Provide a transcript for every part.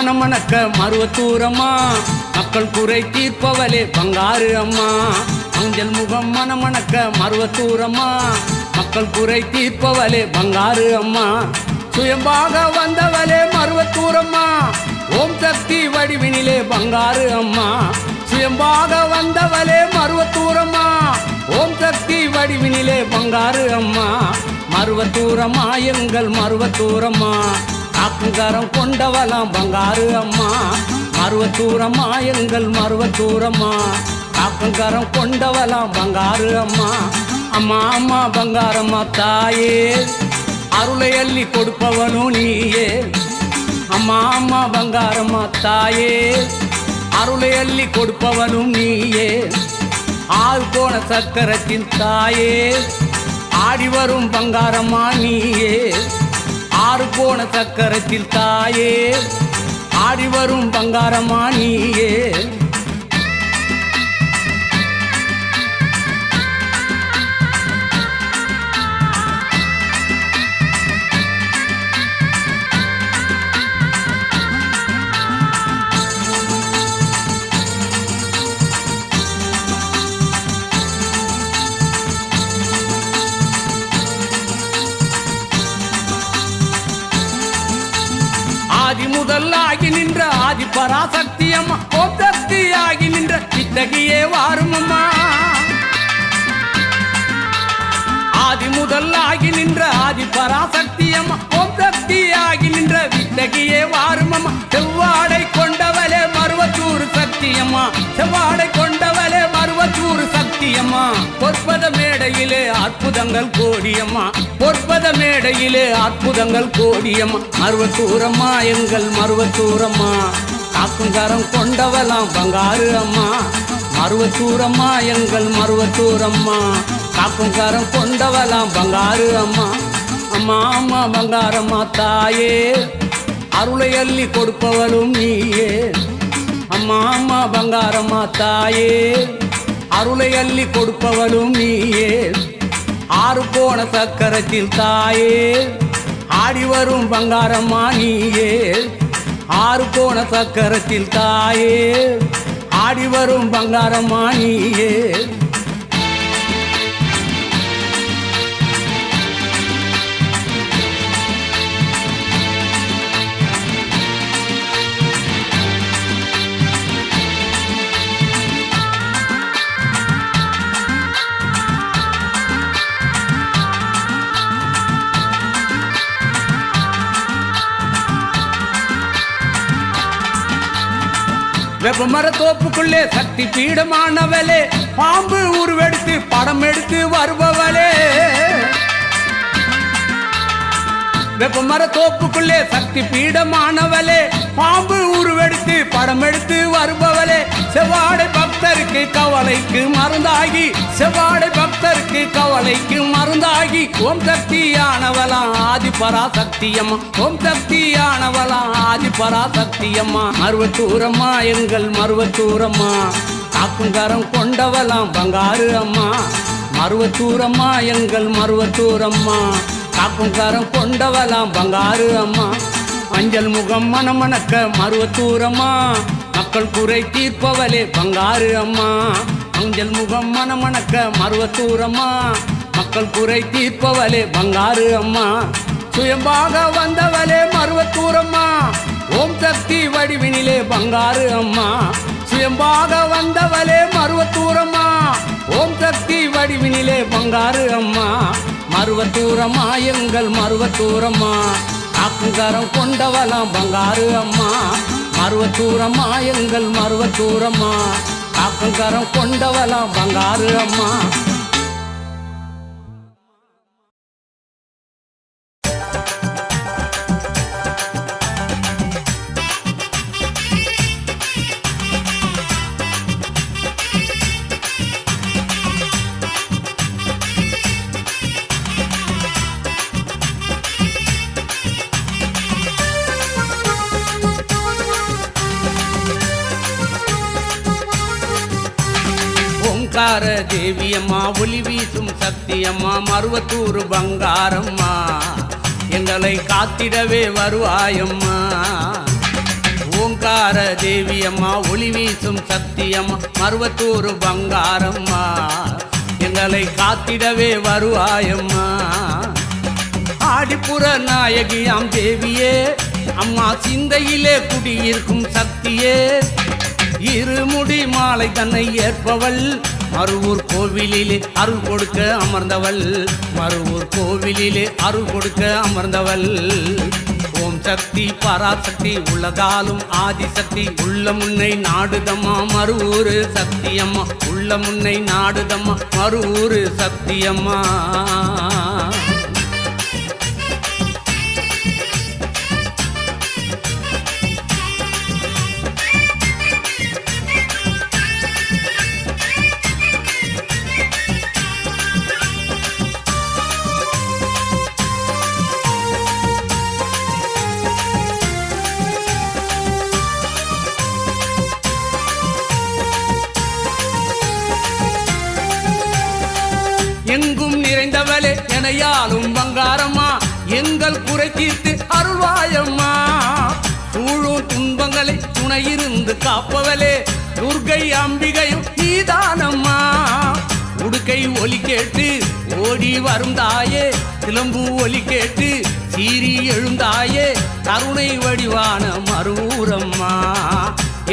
மனம் மணக்க மணமணக்க மருவத்தூரம்மா. மக்கள் குறை தீர்ப்பவளே பங்காறு அம்மா. அஞ்சல் முகம் மனம் மணமணக்க மருவத்தூரம்மா. மக்கள் குறை தீர்ப்பவளே பங்காறு அம்மா. சுயம்பாக வந்தவளே மருவத்தூரம்மா. ஓம் சக்தி வடிவினிலே பங்காறு அம்மா. சுயம்பாக வந்தவளே மருவத்தூரம்மா. ஓம் சக்தி வடிவினிலே பங்காறு அம்மா. மருவத்தூரம்மா எங்கள் மருவத்தூரம்மா. காக்குங்காரம் கொண்டவளாம் பங்காரு அம்மா. மருவத்தூரம்மா எங்கள் மருவத்தூரம்மா. காக்குங்காரம் கொண்டவளாம் பங்காரு அம்மா. அம்மா அம்மா பங்காரம்மா தாயே. அருளை அள்ளி கொடுப்பவனும் நீயே. அம்மா அம்மா பங்காரம்மா தாயே. அருளை அள்ளி கொடுப்பவனும் நீயே. ஆறு போன சக்கரத்தின் தாயே. ஆடி வரும் பங்காரம்மா நீயே. ஆறு போன சக்கரத்தில் தாயே. ஆடி வரும் பங்காரமானியே. நீயே நின்ற ஆதி பராசக்தி அம்மா. ஓம் சக்தி நின்ற இத்தகையே வாரும் அம்மா ஆதி முதல் ஆகி நின்ற ஆதி பராசக்தி ஓம் சக்தி ஆகி நின்ற வித்தகியே வாரும் செவ்வாடை கொண்டவளே மருவத்தூர் சக்தியம்மா. செவ்வாடை கொண்டவளே மருவத்தூர் சக்தியம்மா. பொற்பத மேடையிலே அற்புதங்கள் கோடியம்மா. பொற்பத மேடையிலே அற்புதங்கள் கோடியம்மா. மருவத்தூரம்மா எங்கள் மருவத்தூரம்மா. காக்குங்காரம் கொண்டவலாம் பங்காறு அம்மா. மருவத்தூரம்மா எங்கள் மருவத்தூரம்மா. காக்குங்காரம் கொண்டவலாம் பங்காரு அம்மா. அம்மா அம்மா பங்காரம்மா தாயே. அருளை அள்ளி கொடுப்பவளும் நீயே. அம்மா அம்மா பங்காரம்மா தாயே. அருளை அள்ளி கொடுப்பவளும் நீயே. ஆறு போன சக்கரத்தில் தாயே. ஆடி வரும் பங்காரம்மா நீயே. ஆறு போன சக்கரத்தில் தாயே. ஆடி வரும் பங்காரம்மா நீயே. வெப்பமர தோப்புக்குள்ளே சக்தி பீடமானவளே. பாம்பு உருவெடுத்து படம் எடுத்து வருபவளே. வெப்பமர தோப்புக்குள்ளே சக்தி பீடமானவளே. பாம்பு உருவெடுத்து படம் எடுத்து வருபவளே. செவ்வாடை பக்தருக்கு கவலைக்கு மருந்தாகி செவ்வாடை பக்தருக்கு கவலைக்கு மருந்தாகி. ஓம் சக்தியானவளாம் ஆதி பராசக்தியம்மா. ஓம் சக்தியானவளாம் ஆதி பராசக்தியம்மா. மருவத்தூரம்மா எங்கள் மருவத்தூரம்மா. காக்குங்காரம் கொண்டவளாம் பங்காரு அம்மா. மருவத்தூரம்மா எங்கள் மருவத்தூரம்மா. காக்கும் காக்குங்காரம் கொண்டவலாம் பங்காறு அம்மா. மஞ்சள் முகம் மணமணக்க மருவத்தூரம்மா மக்கள் குறை தீர்ப்பவளே பங்காறு அம்மா. மஞ்சள் முகம் மணமணக்க மருவத்தூரம்மா மக்கள் குறை தீர்ப்பவளே பங்காறு அம்மா. சுயம்பாக வந்தவளே மருவத்தூரம்மா ஓம் சக்தி வடிவினிலே பங்காறு அம்மா. சுயம்பாக வந்தவளே மருவத்தூரம்மா ஓம் சக்தி வடிவினிலே பங்காறு அம்மா. மருவத்தூரம்மா எங்கள் மருவத்தூரம்மா. காக்குங்காரம் கொண்டவளாம் பங்காரு அம்மா. மருவத்தூரம்மா எங்கள் மருவத்தூரம்மா. காக்குங்காரம் கொண்டவளாம் பங்காரு அம்மா. சத்தியம்மா ஒளி வீசும் சத்தியம்மா மருவத்தூர் பங்காரம்மா எங்களை காத்திடவே வருவாயம்மா. ஓங்கார தேவியம்மா ஒளி வீசும் சத்தியம்மா மருவத்தூர் பங்காரம்மா எங்களை காத்திடவே வருவாயம்மா. ஆடிப்புற நாயகியாம் தேவியே அம்மா சிந்தையிலே குடியிருக்கும் சக்தியே இருமுடி மாலை தன்னை ஏற்பவள் மறுவூர் கோவிலிலே அருள் கொடுக்க அமர்ந்தவள். மறுவூர் கோவிலிலே அருள் கொடுக்க அமர்ந்தவள். ஓம் சக்தி பராசக்தி உள்ளதாலும் ஆதிசக்தி உள்ள முன்னை நாடுதம்மா மறுவூர் சக்தியம்மா. உள்ள முன்னை நாடுதம்மா மறுவூர் சக்தியம்மா. எங்கும் நிறைந்தவளே எனையாலும் பங்காரம்மா எங்கள் குறை தீர்த்து அருள்வாயம்மா. சூழும் துன்பங்களை துணையிருந்து காப்பவளே. துர்கை அம்பிகையும் நீதானம்மா. உடுக்கை ஒலி கேட்டு ஓடி வரும் தாயே. சிலம்பு ஒலி கேட்டு சீறி எழுந்தாயே. கருணை வடிவான மறுவூரம்மா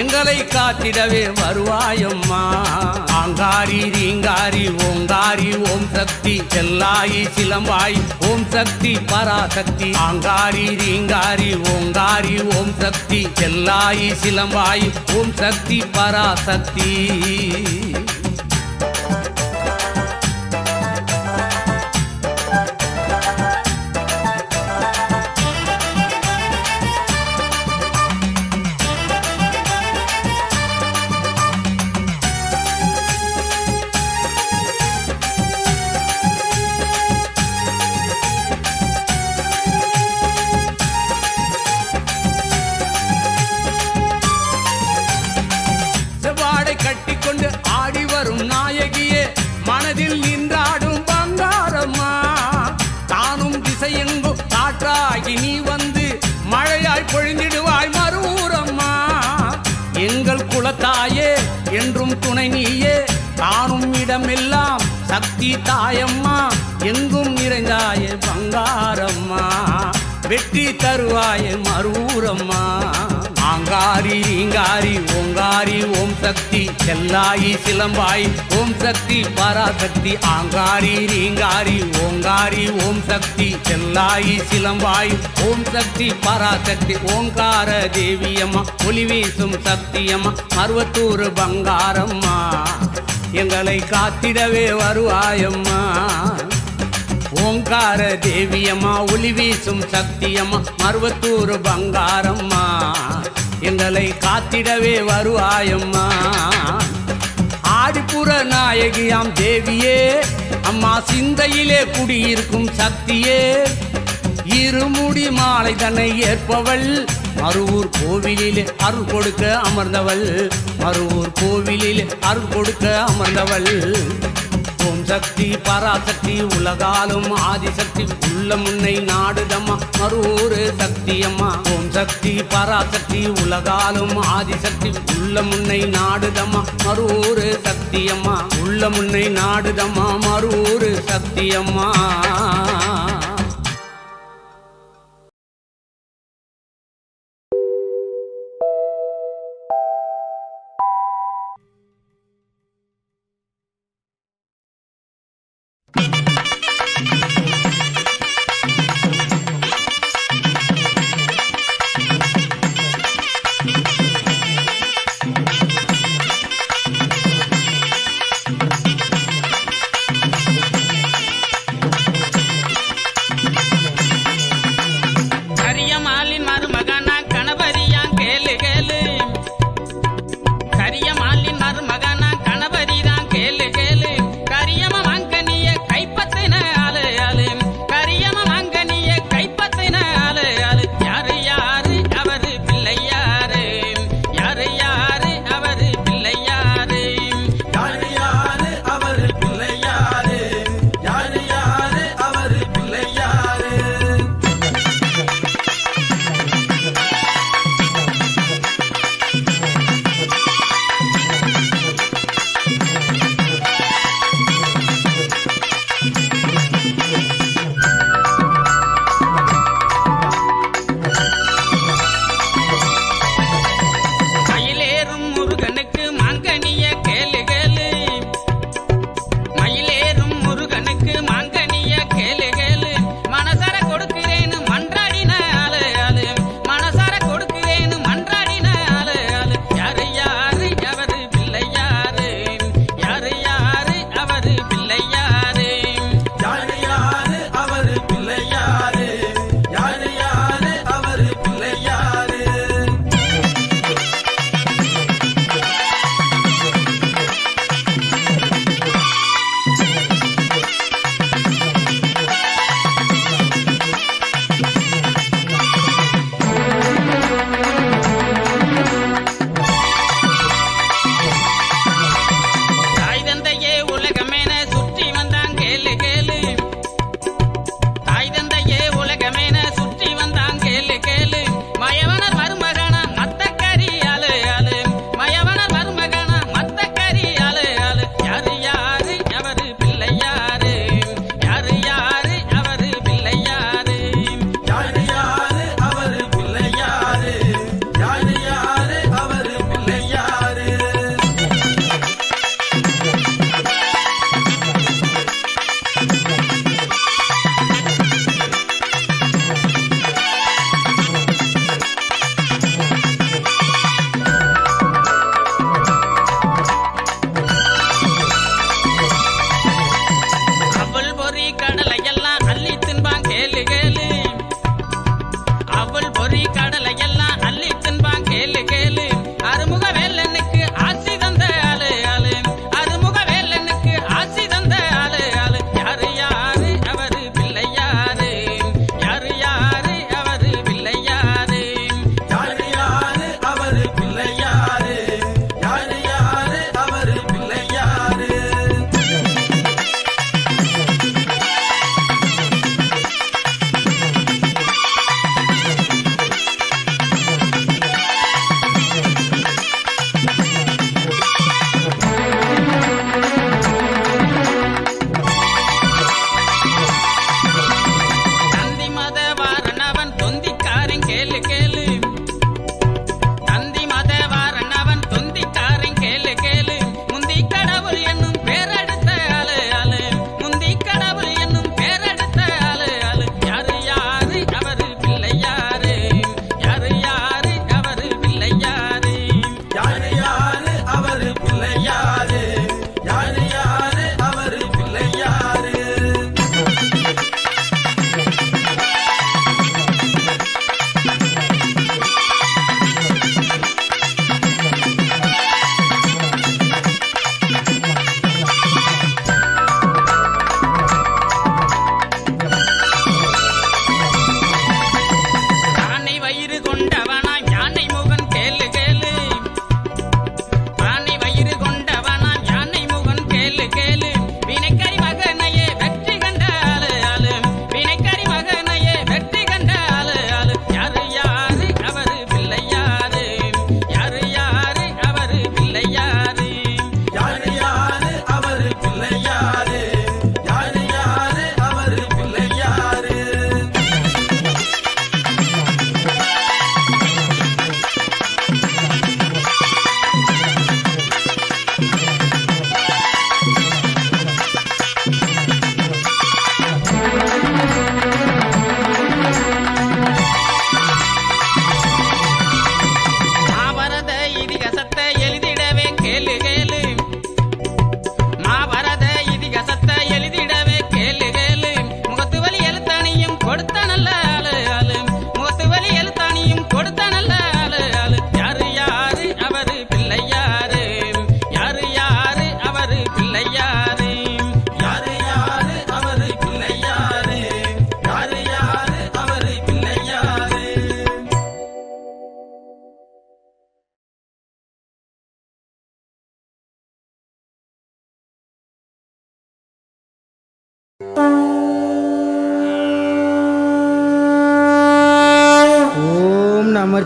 எங்களை காத்திடவே வருவாயம்மா ஆங்காரி ரீங்காரி ஓங்காரி ஓம் சக்தி செல்லாயி சிலம்பாய் ஓம் சக்தி பராசக்தி. ஆங்காரி ரீங்காரி ஓங்காரி ஓம் சக்தி செல்லாயி சிலம்பாய் ஓம் சக்தி பராசக்தி. தாயம்மா எங்கும் நிறைந்தாயே பங்காரம்மா. வெற்றி தருவாயே மறுவூரம்மா ஆங்காரி இங்காரி ஓங்காரி ஓ சக்தி செல்லாயி சிலம்பாய். ஓம் சக்தி பராசக்தி ஆங்காரி ரீங்காரி ஓங்காரி ஓம் சக்தி செல்லாயி சிலம்பாய். ஓம் சக்தி பராசக்தி ஓங்கார தேவியம்மா. ஒளி வீசும் சக்தியம்மா. மருவத்தூர் பங்காரம்மா. எங்களை காத்திடவே வருவாயம்மா. ஓங்கார தேவியம்மா ஒளி வீசும் சக்தியம்மா. மருவத்தூர் பங்காரம்மா. எங்களை காத்திடவே வருவாயம்மா. ஆடிப்புற நாயகியாம் தேவியே அம்மா சிந்தையிலே குடியிருக்கும் சக்தியே. இருமுடி மாலை தன்னை ஏற்பவள் மறுவூர் கோவிலிலே அருள் கொடுக்க அமர்ந்தவள். மறுவூர் கோவிலிலே அருள் கொடுக்க அமர்ந்தவள். ஓம் சக்தி பராசக்தி உலகாலும் ஆதிசக்தி. உள்ள முன்னை நாடுதம்மா மறுவூறு சக்தி அம்மா ஓம் சக்தி பராசக்தி உலகாலும் ஆதிசக்தி. உள்ள முன்னை நாடுதம்மா மறுவூறு சக்தி அம்மா உள்ள முன்னை நாடுதம்மா மறுவூறு சக்தி அம்மா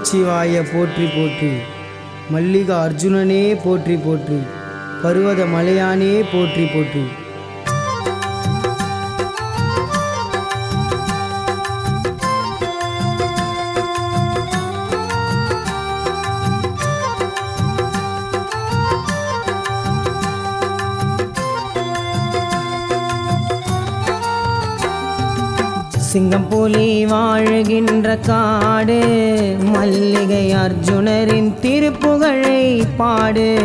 நமச்சிவாய போற்றி போற்றி. மல்லிகா அர்ஜுனனே போற்றி போற்றி. பருவத மலையானே போற்றி போற்றி. சிங்கம் புலி வாழுகின்ற காடு மல்லிகை அர்ஜுனரின் திருப்புகழை பாடு.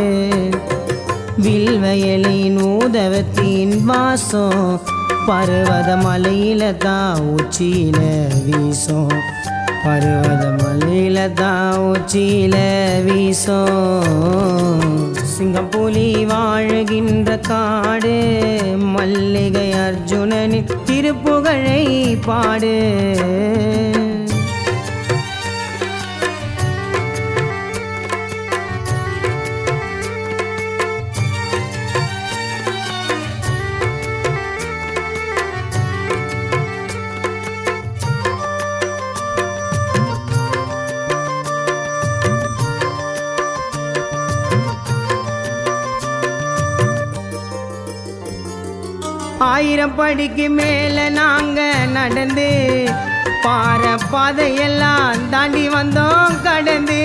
வில்வயலின் ஊதவத்தின் வாசம் பருவத மலையில தான் உச்சியில வீசும். பருவத மலையில தான் உச்சியில வீசும். சிங்கம் புலி வாழுகின்ற காடு மல்லிகை அர்ஜுனனின் திருப்புகழை பாடு. ஆயிரம் படிக்கு மேல நாங்க நடந்து பாற பாதையெல்லாம் தாண்டி வந்தோம் கடந்து.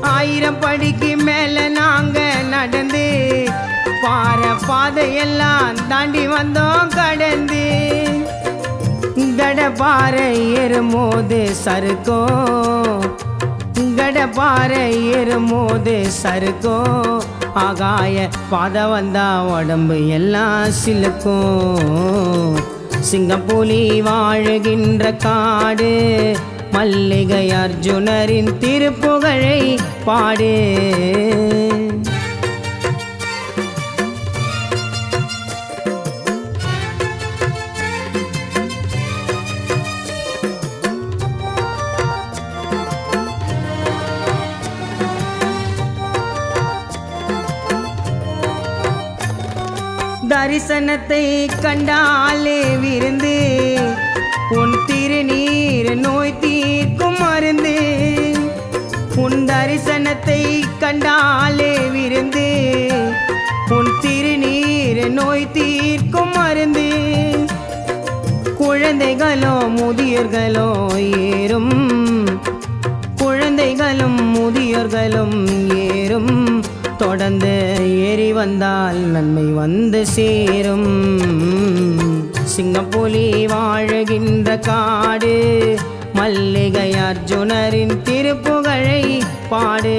ஆயிரம் படிக்கு மேல நாங்க நடந்து பாற பாதையெல்லாம் தாண்டி வந்தோம் கடந்து. கடப்பாறை ஏறும்போது சறுக்கும் கடப்பாறை ஏறும்போது சறுக்கோ. ஆகாய பாத வந்தா உடம்பு எல்லாம் சிலுக்கும். சிங்கப்புலி வாழுகின்ற காடு மல்லிகை அர்ஜுனரின் திருப்புகழை பாடு. தரிசனத்தை கண்டாலே விருந்து. உன் திருநீர் நோய் தீர்க்கும் மருந்து. உன் தரிசனத்தை கண்டாலே விருந்து. உன் திருநீர் நோய் தீர்க்கும் மருந்து. குழந்தைகளோ முதியோர்களோ ஏறும். குழந்தைகளும் முதியோர்களும் ஏறும். தொடர்ந்து ஏறி வந்தால் நன்மை வந்து சேரும். சிங்கப்புலி வாழுகின்ற காடு மல்லிகை அர்ஜுனரின் திருப்புகழை பாடு.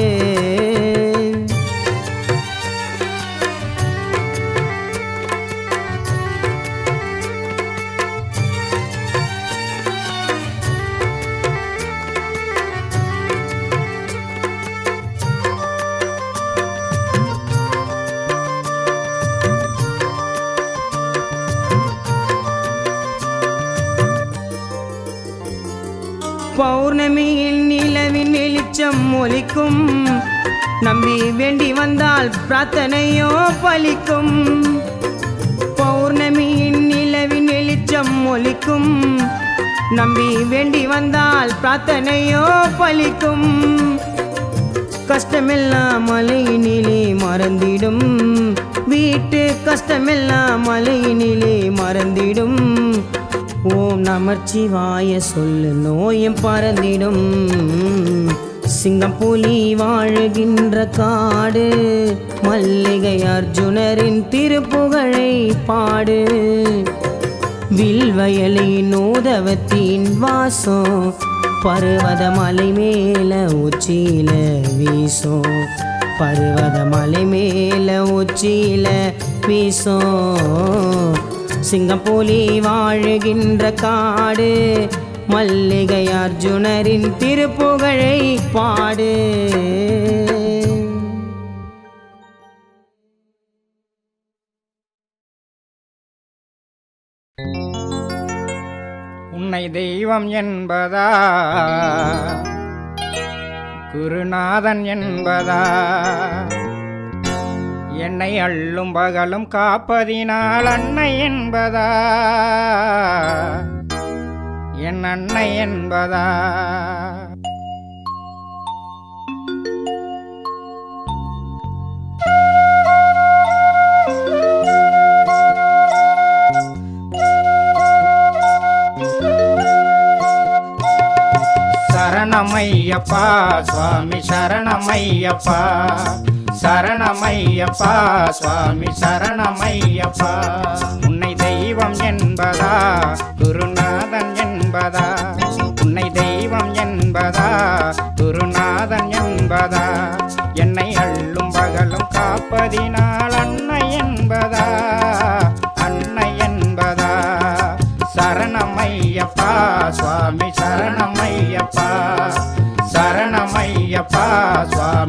ஒலிக்கும். நம்பி வேண்டி வந்தால் பிரார்த்தனையோ பலிக்கும். பௌர்ணமியின் நிலவின் வெளிச்சம் ஒலிக்கும். நம்பி வேண்டி வந்தால் பிரார்த்தனையோ பலிக்கும். கஷ்டமெல்லாம் மலையினிலே மறந்திடும். வீட்டு கஷ்டமெல்லாம் மலையினிலே மறந்திடும். ஓம் நமச்சிவாய சொல்லு நோயும் பறந்திடும். சிங்கப்புலி வாழுகின்ற காடு மல்லிகை அர்ஜுனரின் திருப்புகழை பாடு. வில்வயலின் ஊதவத்தின் வாசம் பருவத மலை மேல உச்சியில வீசும். பருவத மலை மேல உச்சியில வீசும். சிங்கப்புலி வாழுகின்ற காடு மல்லிகை அர்ஜுனரின் திருப்புகழை பாடு. உன்னை தெய்வம் என்பதா? குருநாதன் என்பதா? என்னை அள்ளும் பகலும் காப்பதினால் அன்னை என்பதா? என் அன்னை என்பதா? சரணமையப்பா சுவாமி சரணமையப்பா. சரணமையப்பா சுவாமி சரணமையப்பா. உன்னை தெய்வம் என்பதா? காப்பதினால் அன்னை என்பதா? அன்னை என்பதா? சரணமையப்பா சுவாமி சரணமையப்பா. சரணமையப்பா சுவாமி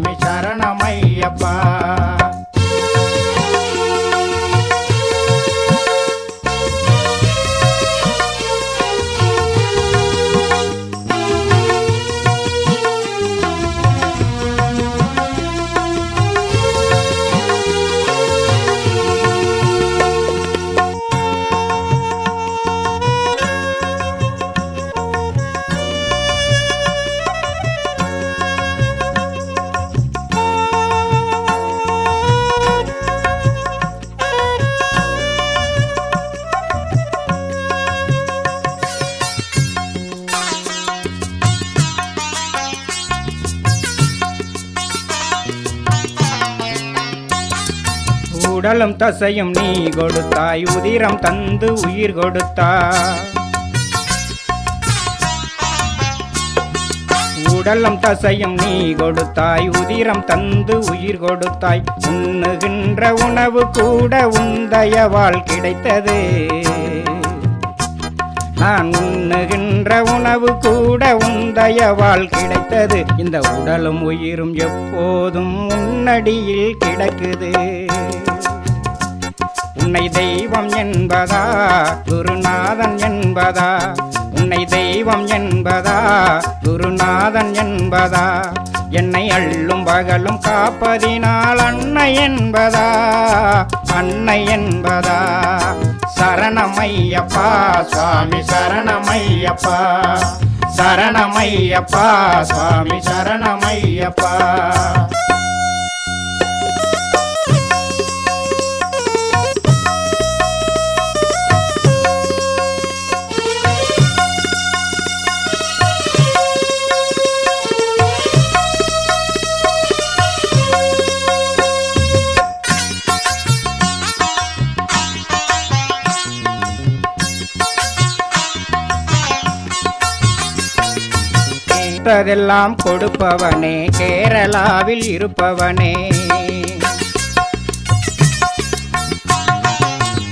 உடலும் தசையும் நீ கொடுத்தாய் உதிரம் தந்து உயிர் கொடுத்தாய். உடலும் தசையும் நீ கொடுத்தாய் உதிரம் தந்து உயிர் கொடுத்தாய். உண்ணுகின்ற உணவு கூட உந்தயவால் கிடைத்தது. நான் உண்ணுகின்ற உணவு கூட உந்தயவால் கிடைத்தது. இந்த உடலும் உயிரும் எப்போதும் முன்னடியில் கிடக்குது. உன்னை தெய்வம் என்பதா? குருநாதன் என்பதா? உன்னை தெய்வம் என்பதா? குருநாதன் என்பதா? என்னை அள்ளும் பகலும் காப்பதினால் அன்னை என்பதா? அன்னை என்பதா? சரணமையப்பா சுவாமி சரணமையப்பா. சரணமையப்பா சுவாமி சரணமையப்பா. கேட்டதெல்லாம் கொடுப்பவனே கேரளாவில் இருப்பவனே.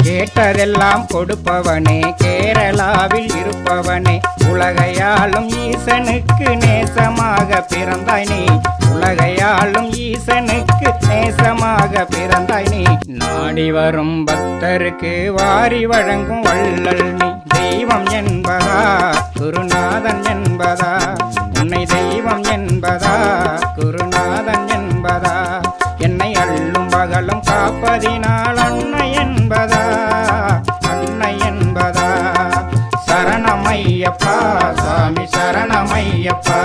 கேட்டதெல்லாம் கொடுப்பவனே கேரளாவில் இருப்பவனே. உலகையாளும் ஈசனுக்கு நேசமாக பிறந்தாய் நீ உலகையாளும் ஈசனுக்கு நேசமாக பிறந்தாய் நீ நாடி வரும் பக்தருக்கு வாரி வழங்கும் வள்ளல் நீ. தெய்வம் என்பதா குருநாதன் என்பதா காப்பதினால் அன்னை என்பதா? அன்னை என்பதா? சரணமையப்பா சாமி சரணமையப்பா.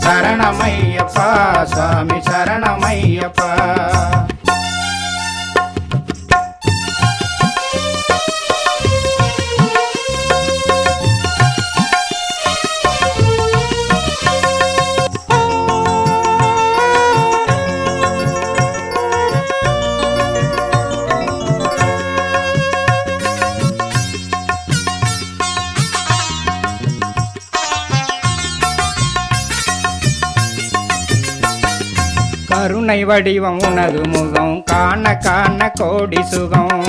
சரணமையப்பா சாமி சரணமையப்பா. வடிவம் உனது முகம் காண காண கோடி சுகம்.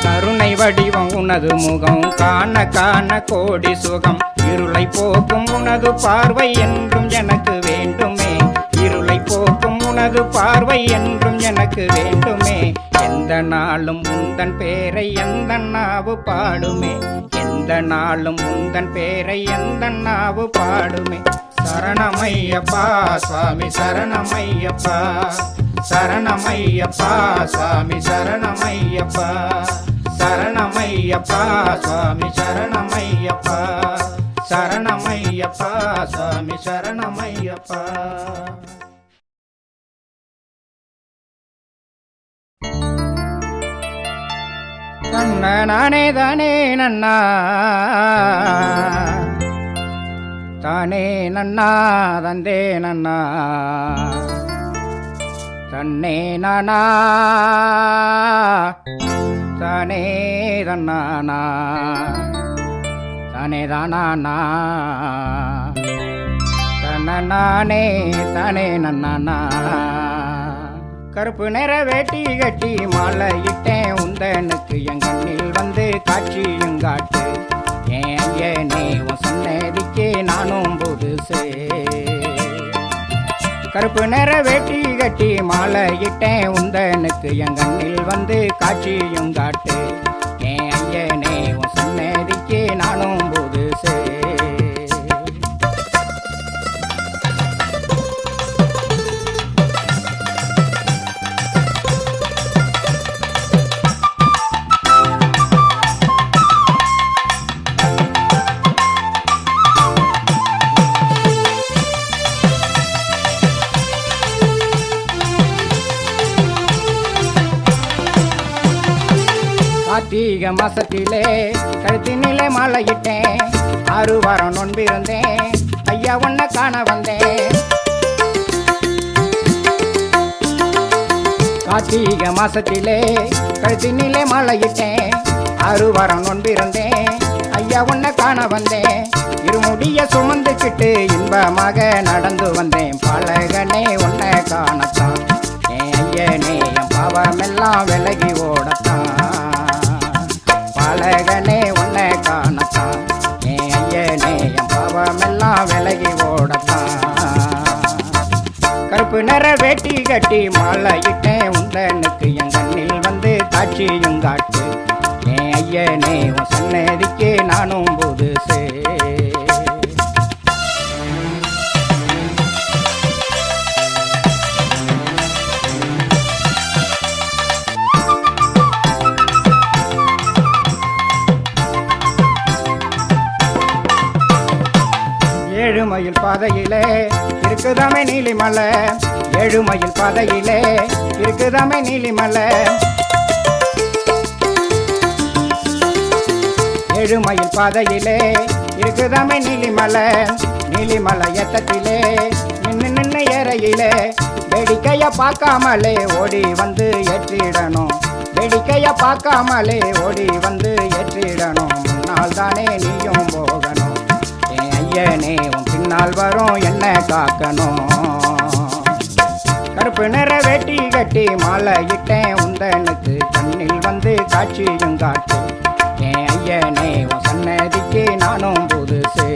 கருணை வடிவம் உனது முகம் காண காண கோடி சுகம். இருளை போக்கும் உனது பார்வை என்றும் எனக்கு வேண்டுமே. இருளை போக்கும் உனது பார்வை என்றும் எனக்கு வேண்டுமே. எந்த நாளும் உந்தன் பேரை எந்த நாவு பாடுமே. எந்த நாளும் உந்தன் பேரை எந்த நாவு பாடுமே. சரணமையப்பா சுவாமி சரணமையப்பா. சரணமையப்பா சுவாமி சரணமையப்பா. சரணமையப்பா சுவாமி சரணமையப்பா. சரணமையப்பா சுவாமி சரணமையப்பா. கண் நானே தானே நன்னா. தானே நன்னா தந்தே நன்னா. தன்னே நானா. தானே தன்னானா தானே தானானா தன்னானே தானே நன்னானா கருப்பு நிற வேட்டி கட்டி மாலை இட்டேன் உந்தனுக்கு என் கண்ணில் வந்து காட்சியும் காட்டு. ஏன் ஐயனே உன் நானும் புதுசே கருப்பு நிற வேட்டி கட்டி மாலை இட்டேன் உந்தனுக்கு என் கண்ணில் வந்து காட்சியும் காட்டு. கார்த்திகை மாசத்திலே கழுத்தினிலே மாலையிட்டேன். ஆறு வாரம் நொன்பிருந்தேன். ஐயா உன்னை காண வந்தேன். கார்த்திக மாசத்திலே கழுத்தினிலே மாலையிட்டேன். ஆறு வாரம் நொன்பிருந்தேன். ஐயா உன்னை காண வந்தேன். இருமுடிய சுமந்துக்கிட்டு இன்பமாக நடந்து வந்தேன். பழகனே உன்னை காணத்தான். என் ஐயனே என் பாவமெல்லாம் விலகி ஓடத்தான். அழகனே உன்னை காணத்தான். என் ஐயனே என் பாவமெல்லாம் விலகி ஓடத்தான். கருப்பு நிற வேட்டி கட்டி மாலையிட்டேன். உந்தனுக்கு என் கண்ணில் வந்து காட்சியும் காட்டு. என் ஐயனே உன் சன்னதிக்கு நானும் புதுசு பாதையிலே இருக்குதாமே நீலிமலை. ஏழுமயில் பாதையிலே இருக்குதாமே நீலிமலை. ஏழுமயில் பாதையிலே இருக்குதாமே நீலிமலை. நீலிமலை எத்தத்திலே நின்று நின்று ஏறையிலே வேடிக்கைய பார்க்காமலே ஓடி வந்து ஏற்றிடணும். வேடிக்கைய பார்க்காமலே ஓடி வந்து ஏற்றிடணும். முன்னால் தானே நீயும் போகணும். என் ஐயனே உன் பின்னால் வரும் என்ன காக்கணும்? கருப்பு நிற வேட்டி கட்டி மாலை இட்டேன் உந்தனுக்கு. கண்ணில் வந்து காட்சியும் காட்டு என் ஐயனே உன் சன்னதிக்கு நானும் புதுசே.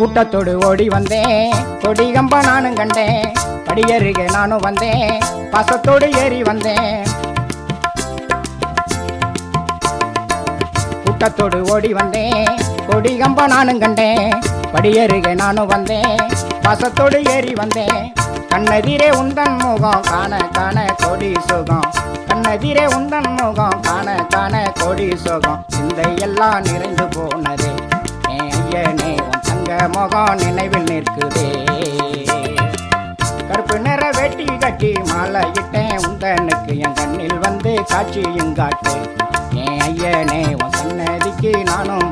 கூட்டத்தோடு ஓடி வந்தேன் கொடிகம்பா நானும் கண்டேன் படியருகே நானும் வந்தேன் பாசத்தோடு ஏறி வந்தேன் கூட்டத்தோடு ஓடி வந்தேன் கொடிகம்பா நானும் கண்டேன் படியருகே நானும் வந்தேன் பாசத்தோடு ஏறி வந்தேன் கண்ணதிரே உந்தன் முகம் காண காண கொடி சுகம். கண்ணதிரே உந்தன் முகம் காண காண கொடி சுகம். எல்லாம் நிறைந்து போனதே. என் ஐயனே உன் முகம் நினைவில் நிற்குதே. கருப்பு நிற வேட்டி கட்டி மாலையிட்டேன் உந்தனுக்கு. என் கண்ணில் வந்து காட்சியும் காட்டு என் ஐயனே உன் சன்னதிக்கு நானும்